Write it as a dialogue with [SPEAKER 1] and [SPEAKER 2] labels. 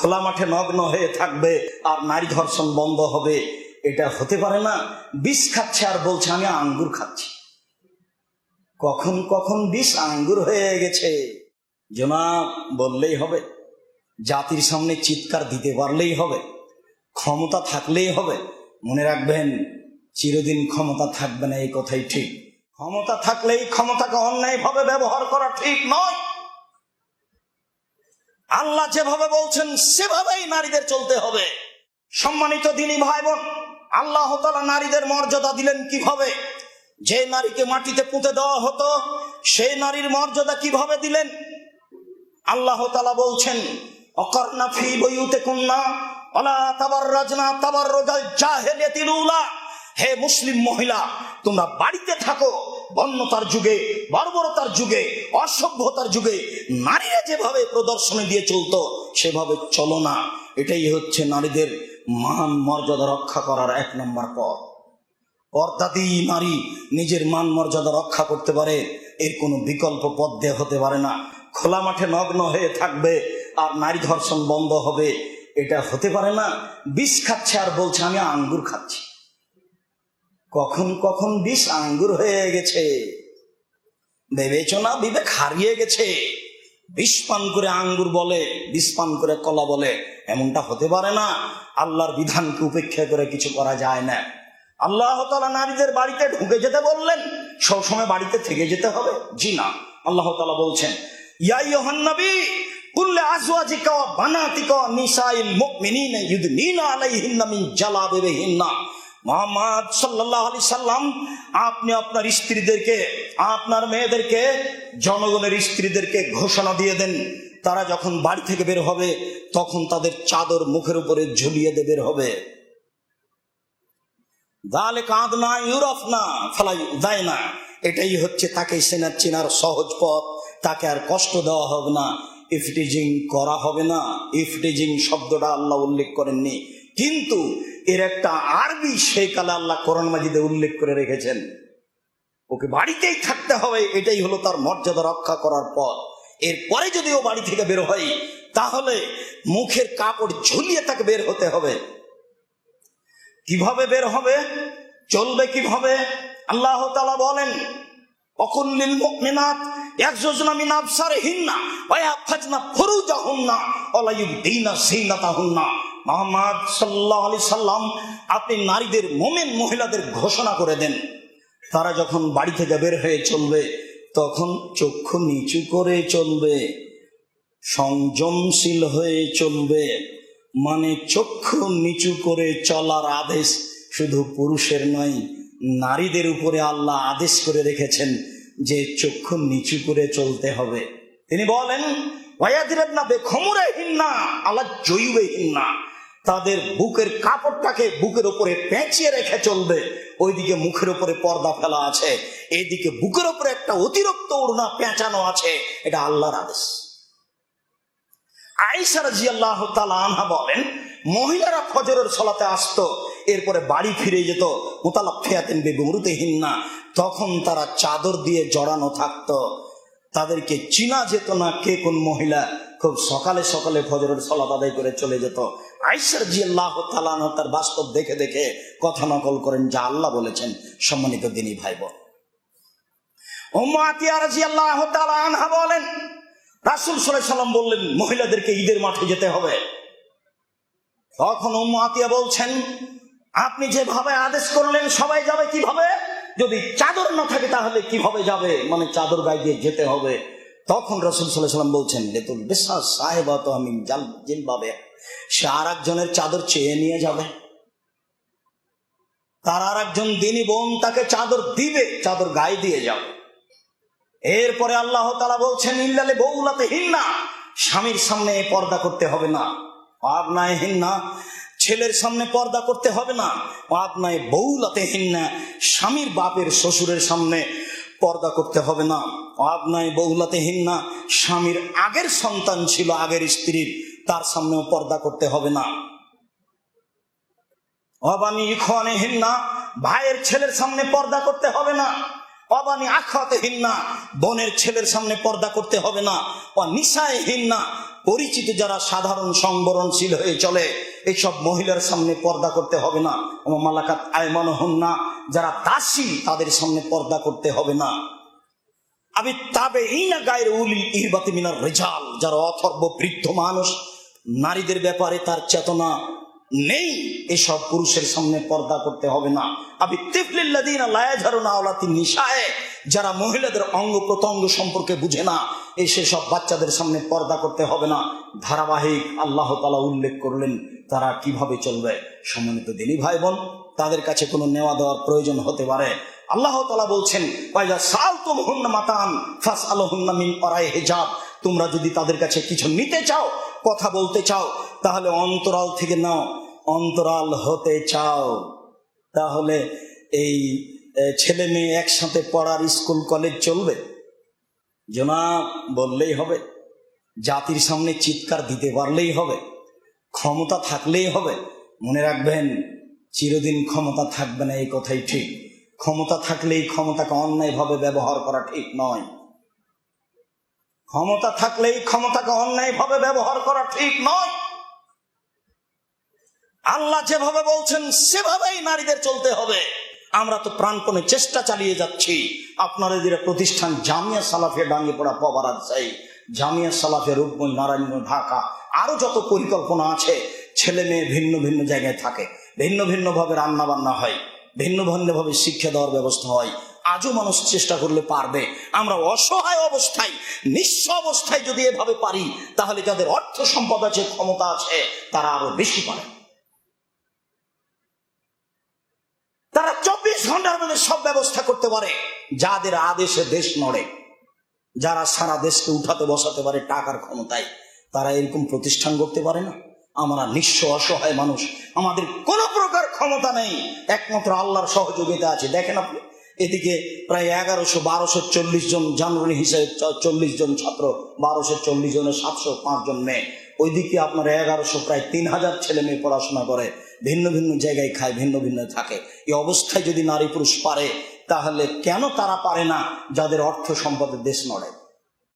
[SPEAKER 1] খোলা মাঠে নগ্ন হয়ে থাকবে আর নারী ধর্ষণ বন্ধ হবে। এটা হতে পারে না, বিষ খাচ্ছে আর বলছে, আমি আঙ্গুর খাচ্ছি। কখন কখন বিষ আঙ্গুর হয়ে গেছে? জনাব, বললেই হবে। জাতির সামনে চিৎকার দিতে পারলেই হবে। ক্ষমতা থাকলেই হবে। মনে রাখবেন, চিরদিন ক্ষমতা থাকবে না, এই কথাই ঠিক। ক্ষমতা থাকলেই ক্ষমতাকে অন্যায়ভাবে ব্যবহার করা ঠিক নয়। আল্লাহ যেভাবে বলছেন, সেভাবেই নারীদের চলতে হবে। সম্মানিত দিনী ভাই বোন আল্লাহ তালা নারীদের মর্যাদা দিলেন কীভাবে? যে নারীকে মাটিতে পুঁতে দেওয়া হতো, সেই নারীর মর্যাদা কীভাবে দিলেন? আল্লাহ তালা বলছেন, অকর্ণা রোজাল হে মুসলিম মহিলা, তোমরা বাড়িতে থাকো বন্যতার যুগে, বর্বরতার যুগে, অসভ্যতার যুগে নারীরা যেভাবে প্রদর্শনী দিয়ে চলতো, সেভাবে চলো না। এটাই হচ্ছে নারীদের মান মর্যাদা রক্ষা করার এক নম্বর পথ। পর্দাদি নারী নিজের মান মর্যাদা রক্ষা করতে পারে, এর কোনো বিকল্প পথ দেয়া হতে পারে না। খোলা মাঠে নগ্ন হয়ে থাকবে আর নারী ধর্ষণ বন্ধ হবে, এটা হতে পারে না। বিষ খাচ্ছে আর বলছে, আমি আঙ্গুর খাচ্ছি। কখন কখন বিষ আঙ্গুর হয়ে গেছে? বিবেচনা বিবেক হারিয়ে গেছে। বিষ পান করে আঙ্গুর বলে, বিষ পান করে কলা বলে, এমনটা হতে পারে না। আল্লাহর বিধানকে উপেক্ষা করে কিছু করা যায় না। আল্লাহ তালা নারীদের বাড়িতে ঢুকে যেতে বললেন, সবসময় বাড়িতে থেকে যেতে হবে। জি না, আল্লাহ তালা বলছেন, ইয়া ইয়োহান্নবী কুল্লে আজওয়াজিকা ওয়া বানাতিকা নিসাইল মুমিনিনা ইউদনিনা আলাইহিন্না মিন জালাবিবিহিন্না। মোহাম্মদ সাল্লাল্লাহু আলি সাল্লাম, আপনি আপনার স্ত্রীদেরকে, আপনার মেয়েদেরকে, জনগণের স্ত্রীদেরকে ঘোষণা দিয়ে দেন। তারা যখন বাড়ি থেকে বের হবে, তখন তাদের চাদর মুখের উপরে ঝুলিয়ে দিয়ে বের হবে। দালে কাঁদ না ইউরোপ না ফলাই দেয় না। এটাই হচ্ছে তাকে সেনার চেনার সহজ পথ। তাকে আর কষ্ট দেওয়া হবে না। ইফটিজিং করা হবে না। ইফটিজিং শব্দটা আল্লাহ উল্লেখ করেননি। কিন্তু এর একটা আরবি সেই কালে আল্লাহ কোরআন মাজিদে উল্লেখ করে রেখেছেন। ওকে বাড়িতেই থাকতে হবে, এটাই হলো তার মর্যাদা রক্ষা করার পর এরপরে যদি ও বাড়ি থেকে বের হয়, তাহলে মুখের কাপড় ঝুলিয়ে তাকে বের হতে হবে। কীভাবে বের হবে? চলবে কীভাবে? আল্লাহ তালা বলেন অকুল্লিল মুমিনাত একজোজনা মিন মুহাম্মদ সাল্লাল্লাহু আলাইহি সাল্লাম আপনি নারীদের, মোমেন মহিলাদের ঘোষণা করে দেন। তারা যখন বাড়ি থেকে বের হয়ে চলবে, তখন চক্ষু নিচু করে চলবে, সংযমশীল হয়ে চলবে মানে চক্ষু নিচু করে চলার আদেশ শুধু পুরুষের নয়, নারীদের উপরে আল্লাহ আদেশ করে রেখেছেন যে চক্ষু নিচু করে চলতে হবে। তিনি বলেন ওয়াদিরান্না বেখমুরে হিন্না আল্লাহ জৈবে হিন্না তাদের বুকের কাপড়টাকে বুকের উপরে পেঁচিয়ে রেখে চলবে। ওইদিকে মুখের উপরে পর্দা ফেলা আছে। এইদিকে বুকের উপরে একটা অতিরিক্ত ওড়না পেঁচানো আছে। এটা আল্লাহর আদেশ। আইসা রাজি আল্লাহ আনহা বলেন, মহিলারা ফজরের সলাতে আসতো, এরপরে বাড়ি ফিরে যেত। মোতালা ফেয়াতেন বেগুমরুতে হিন্না তখন তারা চাদর দিয়ে জড়ানো থাকতো। তাদেরকে চিনা যেত না কে কোন মহিলা। খুব সকালে সকালে ফজরের সলাত আদায় করে চলে যেত। আইসার জি আল্লাহ তালান তার বাস্তব দেখে দেখে কথা নকল করেন, যা আল্লাহ বলেছেন। সম্মানিত দিনী ভাই বোন আনহা বলেন, রাসুল সাল্লাহ সাল্লাম বললেন, মহিলাদেরকে ঈদের মাঠে যেতে হবে। তখন উম্মাতিয়া বলছেন, আপনি যেভাবে আদেশ করলেন, সবাই যাবে কীভাবে? যদি চাদর না থাকে তাহলে কীভাবে যাবে? মানে চাদর গায়ে দিয়ে যেতে হবে। তখন রসুল সাল্লাম বলছেন, লেতুল বিশ্বাস সাহেবা আমি সে আর একজনের চাদর চেয়ে নিয়ে যাবে। তার আর একজন দিনী বোন তাকে চাদর দিবে, চাদর গায়ে দিয়ে যাবে। এরপরে আল্লাহ তালা বলছেন ইল্লালে বউলাতে হিন্না। স্বামীর সামনে পর্দা করতে হবে না। আপনায় হিন্না। ছেলের সামনে পর্দা করতে হবে না। আপনায় বউলাতে হিন্না। স্বামীর বাপের শ্বশুরের সামনে পর্দা করতে হবে না। আপনায় বউলাতে হিন্না স্বামীর আগের সন্তান ছিল আগের স্ত্রীর। তার সামনেও পর্দা করতে হবে না। অবানি খোয়ানে হিন্না ভাইয়ের ছেলের সামনে পর্দা করতে হবে না। অবানি আখাতে হিন্না বোনের ছেলের সামনে পর্দা করতে হবে না। ও নিশায় হিন্না পরিচিত যারা সাধারণ সংবরণশীল হয়ে চলে। এইসব মহিলার সামনে পর্দা করতে হবে না। ও মালাকাত আয়মান হন না, যারা দাসী, তাদের সামনে পর্দা করতে হবে না। আমি তাবে এই না গায়ের উলিল ইরবাতি মিনার রেজাল, যারা অথর্ব বৃদ্ধ মানুষ, নারীদের ব্যাপারে তার চেতনা নেই, এসব পুরুষের সামনে পর্দা করতে হবে না। আমি তিফলিল্লাদিন যারা মহিলাদের অঙ্গ প্রত্যঙ্গ সম্পর্কে বুঝে না এই সেসব বাচ্চাদের সামনে পর্দা করতে হবে না। ধারাবাহিক আল্লাহ তালা উল্লেখ করলেন তারা কীভাবে চলবে সম্মানিত দিনী ভাই বোন তাদের কাছে কোনো নেওয়া দেওয়ার প্রয়োজন হতে পারে। আল্লাহ তালা বলছেন সাল তুম হুন্না মাতান ফাস আলহুন্না মিন পরায় হেজাব। তোমরা যদি তাদের কাছে কিছু নিতে চাও, কথা বলতে চাও, তাহলে অন্তরাল থেকে নাও। অন্তরাল হতে চাও। তাহলে এই ছেলে মেয়ে একসাথে পড়ার স্কুল, কলেজ চলবে? জোনা বললেই হবে। জাতির সামনে চিৎকার দিতে পারলেই হবে। ক্ষমতা থাকলেই হবে। মনে রাখবেন, চিরদিন ক্ষমতা থাকবে না, এই কথাই ঠিক। ক্ষমতা থাকলেই ক্ষমতাকে অন্যায়ভাবে ব্যবহার করা ঠিক নয়। ক্ষমতা থাকলেই ক্ষমতাকে অন্যায়ভাবে ব্যবহার করা ঠিক নয়। আল্লাহ যেভাবে বলছেন, সেভাবেই নারীদের চলতে হবে। আমরা তো প্রাণপণে চেষ্টা চালিয়ে যাচ্ছি। আপনার এদের প্রতিষ্ঠান জামিয়া সালাফে ডাঙ্গে পড়া পবারাত চাই জামিয়া সালাফে রূপগঞ্জ, নারায়ণগঞ্জ, ঢাকা। আরও যত পরিকল্পনা আছে, ছেলে মেয়ে ভিন্ন ভিন্ন জায়গায় থাকে, ভিন্ন ভিন্ন ভাবে রান্না বান্না হয়, ভিন্ন ভিন্ন ভাবে শিক্ষা দেওয়ার ব্যবস্থা হয়, আজও মানুষ চেষ্টা করলে পারবে। আমরা অসহায় অবস্থায়, নিঃস্ব অবস্থায় যদি এভাবে পারি, তাহলে যাদের অর্থ সম্পদ আছে, ক্ষমতা আছে, তারা আরও বেশি পারে তারা চব্বিশ ঘণ্টার মধ্যে সব ব্যবস্থা করতে পারে, যাদের আদেশে দেশ নড়ে, যারা সারা দেশকে উঠাতে বসাতে পারে টাকার ক্ষমতায়। তারা এরকম প্রতিষ্ঠান করতে পারে না? আমরা নিঃস্ব অসহায় মানুষ। আমাদের কোনো প্রকার ক্ষমতা নেই। একমাত্র আল্লাহর সহযোগিতা আছে। দেখেন আপনি, এদিকে প্রায় এগারোশো, বারোশো, চল্লিশ জন জানুয়ারি হিসেবে চল্লিশ জন ছাত্র, বারোশো, চল্লিশ জনের সাতশো পাঁচ জন মেয়ে। ওইদিকে আপনার এগারোশো, প্রায় তিন হাজার ছেলে মেয়ে পড়াশোনা করে। ভিন্ন ভিন্ন জায়গায় খায়, ভিন্ন ভিন্ন থাকে। এই অবস্থায় যদি নারী পুরুষ পারে, তাহলে কেন তারা পারে না? যাদের অর্থ সম্পদের দেশ নড়ে।